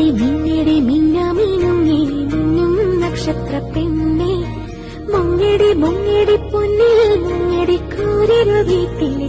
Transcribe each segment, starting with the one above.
മിന്നിടി മിന്നിടി മിന്നാമിനുങ്ങി മുന്നും നക്ഷത്ര പെണ്ണെ മുങ്ങിടി മുങ്ങിടി പൊന്നിൽ മുങ്ങിടി കൂരിരു വീട്ടിലെ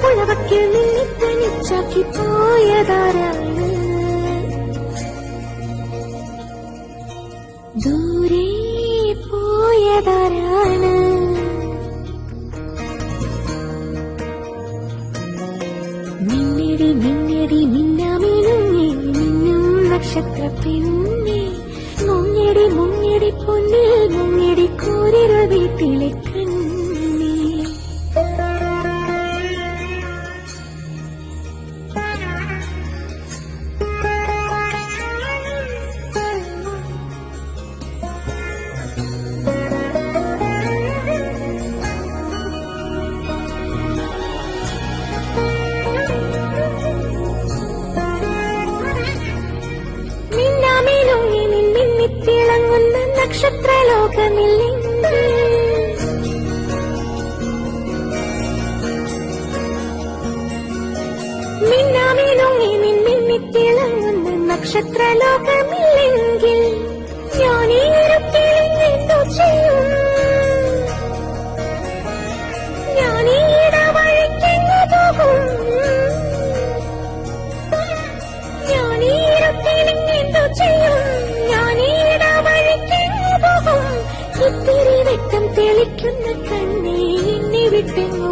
പുഴവക്കിൽ നിന്നെ തനിച്ചാക്കി പോയതാരാണ്? ദൂരെ പോയതാരാണ്? മിന്നടി മിന്നടി മിന്നാമിനുങ്ങി മിന്നും നക്ഷത്ര പെണ്ണെ മുങ്ങടി മുങ്ങടി പൊന്നിൽ മുങ്ങടി കൂരിരുൾ വീട്ടിലെ നക്ഷത്രലോകമില്ലെങ്കിൽ മിന്നാമിനുങ്ങി നക്ഷത്ര നക്ഷത്രലോകമില്ലെങ്കിൽ തെളിക്കുന്ന കണ്ണേ എന്നെ വിട്ടെങ്ങു